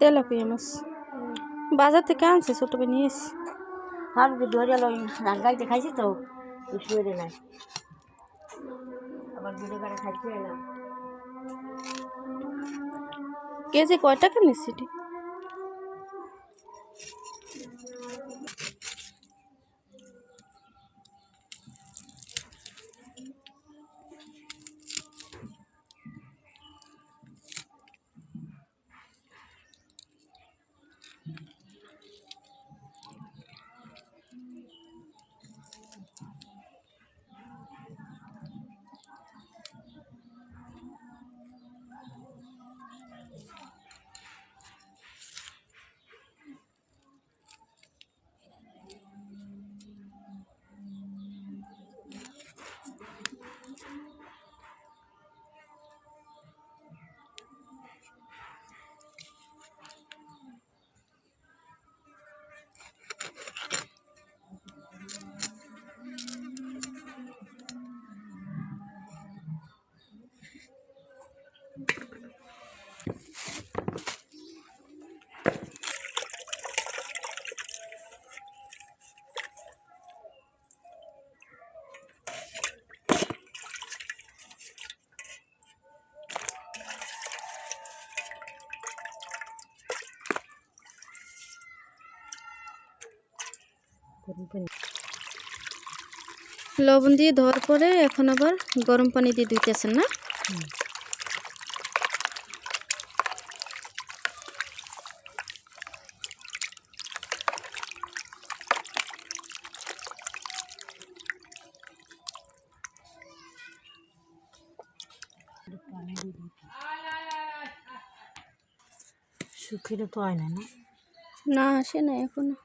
Tilapia মাছ। বাজার থেকে আনছে ছোট ভাই নিয়ে এসছি। ভাবছি ধরে লই ধান গাইতে খাইছি তো শুয়ে নাই আবার দুটো করে খাইতে এলাম। কেজি কয় টাকা নিচ্ছি লবণ দিয়ে ধোয়ার পরে এখন আবার গরম পানি দিয়ে ধুইতেছেন না? শুকিয়ে তো হয় না না? না আসে না এখনও।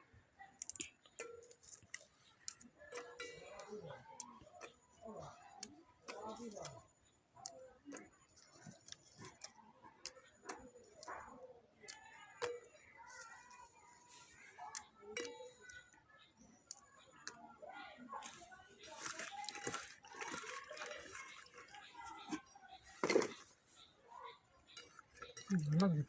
何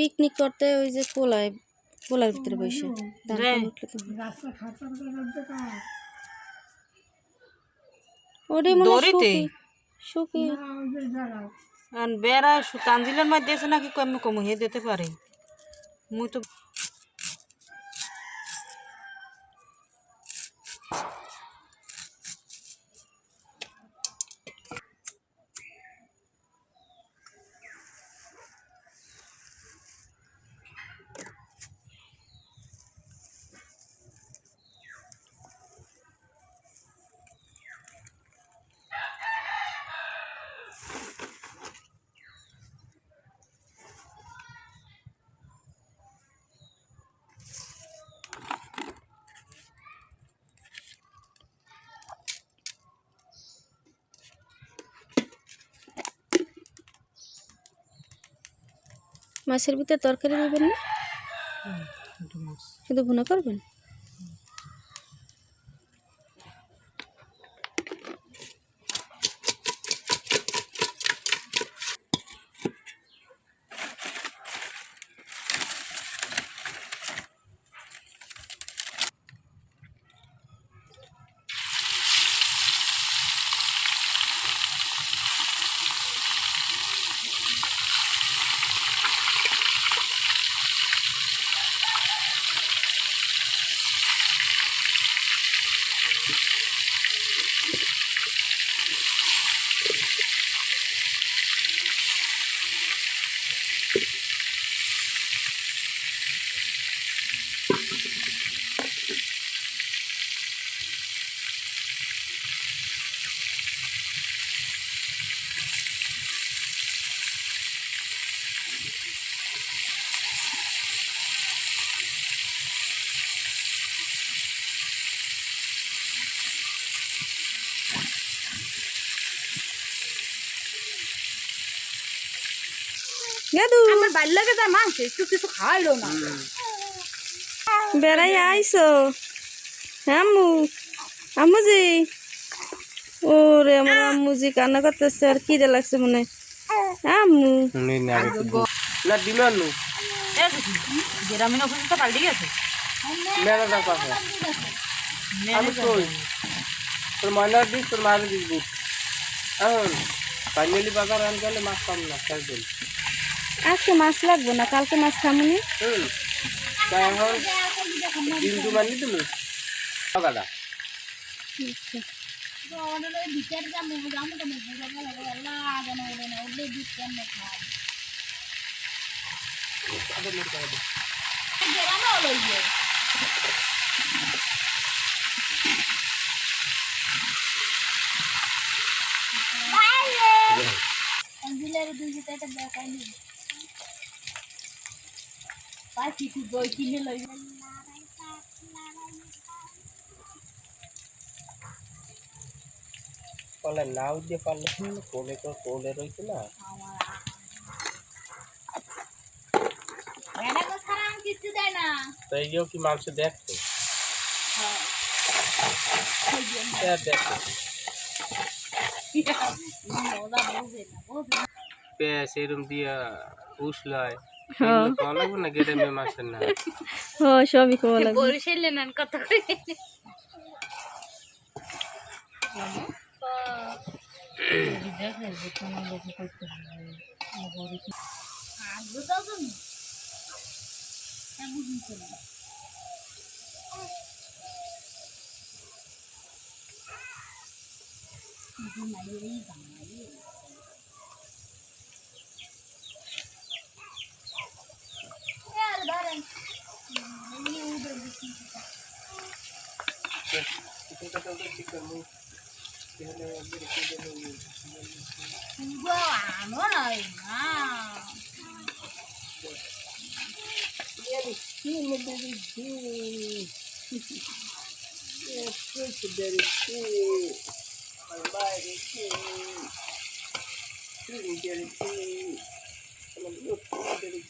পিকনিক করতে ওই যে পোলায় পোলার ভিতরে বসে। মনে শুকি আর বেড়া সু- তানজিলের মাঝে দিয়েছে নাকি কম কম হে দিতে পারে। মুই তো মাছের ভিতরে তরকারি দেবেন না? শুধু ভুনা করবেন? গেদু আমার বাড়ি লাগে যায় মাংস একটু কিছু খাইলো না। বেড়াই আইসো। আম্মু আম্মুজি। ওরে আমার আম্মুজি কান্না করতেছে আর কি লাগছে মনে হয়? আম্মু। না দিলাম নু গ্রামীণ অফিসে তো পাল্টে গেছে মেলাটা পাশে আমি কই? তোর ময়নার দিস তোর মায়ের দিস। বুক এখন ফাইনালি বাজার আন গেলে মাছ পাম না চার আজকে মাছ লাগবো না কালকে মাছ খামুনি। হুম তা এখন দিন দু মানি তুমি টাকাটা বলে নাও দিয়ে পারলে কোলে তো কোলে রয়েছে না তাই গিয়েও কি মাংস দেখতো হ্যাঁ, দেখতো পেঁয়াজ এরম দিয়া উসলায় কল লাগবে না গেটে মে মাছের না? ও সবই খাওয়া লাগবে। বরিশালে নেন কত করে? guardarem. Nem o Uber do Cinco. Igualano, noi. Ele cima dele. É fruto dele. Vai vai dele. Tudo dele. Ela não pode dele.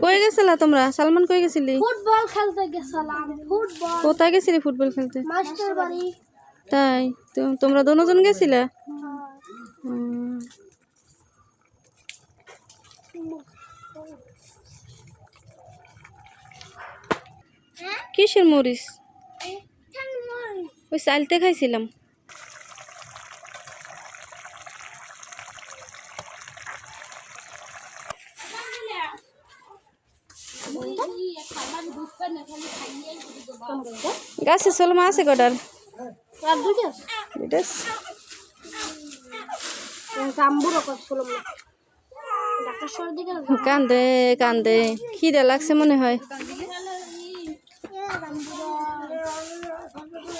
কই গেছিলা তোমরা? সালমান কই গেছিলি? ফুটবল খেলতে গেছিলাম ফুটবল। কোথায় গেছিলি ফুটবল খেলতে? মাস্টার বাড়ি। তাই? তো- তোমরা দুজন গেছিলে? হুম। কিসের মরিচ। ওই চালতে খাইছিলাম। গাছে সোলমা আছে কটার কান্দে কান্দে খিদে লাগছে মনে হয়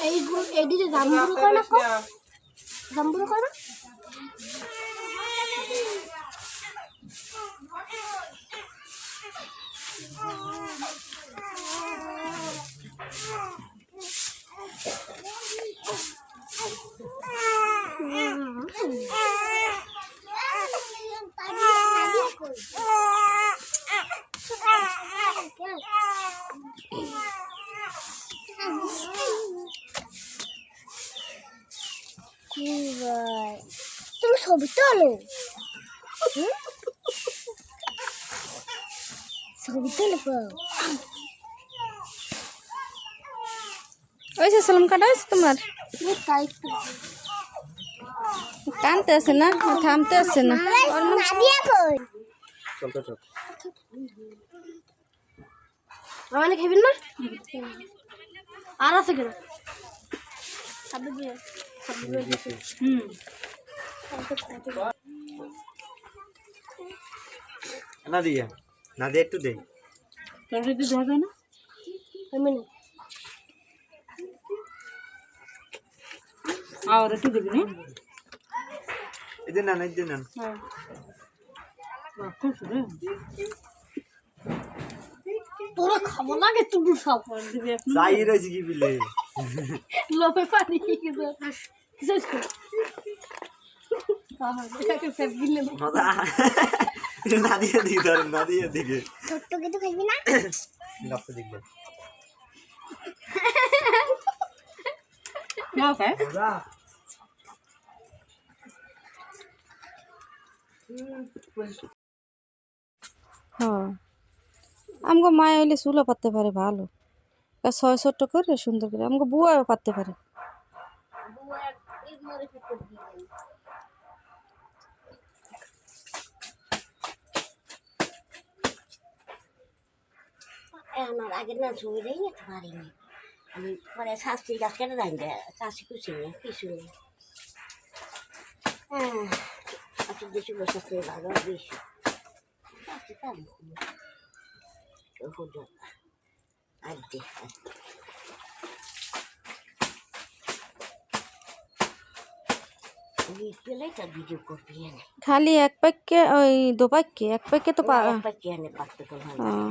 এই না তুমি ছবি তোলো ছবি তোলো ওই যে সালাম কাটা আছে তোমার? কানতে আছে না? থামতে আছে না। চল মানে খাবেন না? আর আছে কেন? দিয়ে না দিয়া না দিয়ে একটু দে। তোর যদি দেওয়া যায় না? আমি না। আর একটু দিবি না? এদিন না এদিন না খুব রে। তোরা খাব লাগে তুমি সব। দিবি এক রয়েছে কি বিলে? পানি কিছু না হ্যাঁ মায় হইলে চুলো পাততে পারে ভালো তা ছয় ছোট্ট করে সুন্দর করে আমাকে বুয়াও পাততে পারে আমার আগের না ছবি দেয় নিতে পারিনি আমি পরে শাস্তি গাছ কেটে দেন যে চাষি কিছু নেই কিছু নেই হ্যাঁ আচ্ছা দেশে বসে আসতে ভালো বেশি শাস্তি পারি আর দে পেলে তার ভিডিও করবি এনে খালি এক প্যাককে ওই দু প্যাককে এক প্যাককে তো পা পাখি এনে পাকতে তো ভালো হ্যাঁ।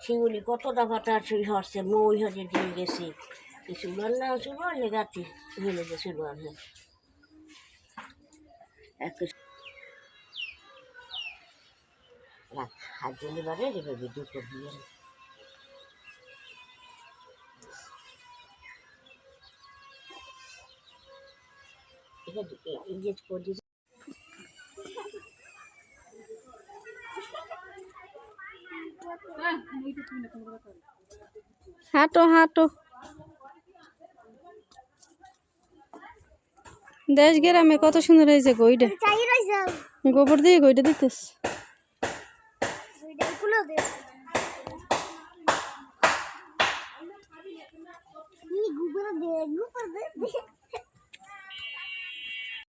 শিউলি কত দাফাটা ছুঁই হরছে মই হরে দিয়ে গেছি। কিছু না ছিল লেগাতি হেলে এক রাখ হাত দিলে বারে রেবে ভিডিও করবি এটা ইংরেজ করে হাঁটো হাঁটো। দেশ গ্রামে কত সুন্দর হয়েছে গইটা গোবর দিয়ে গইটা দিতেস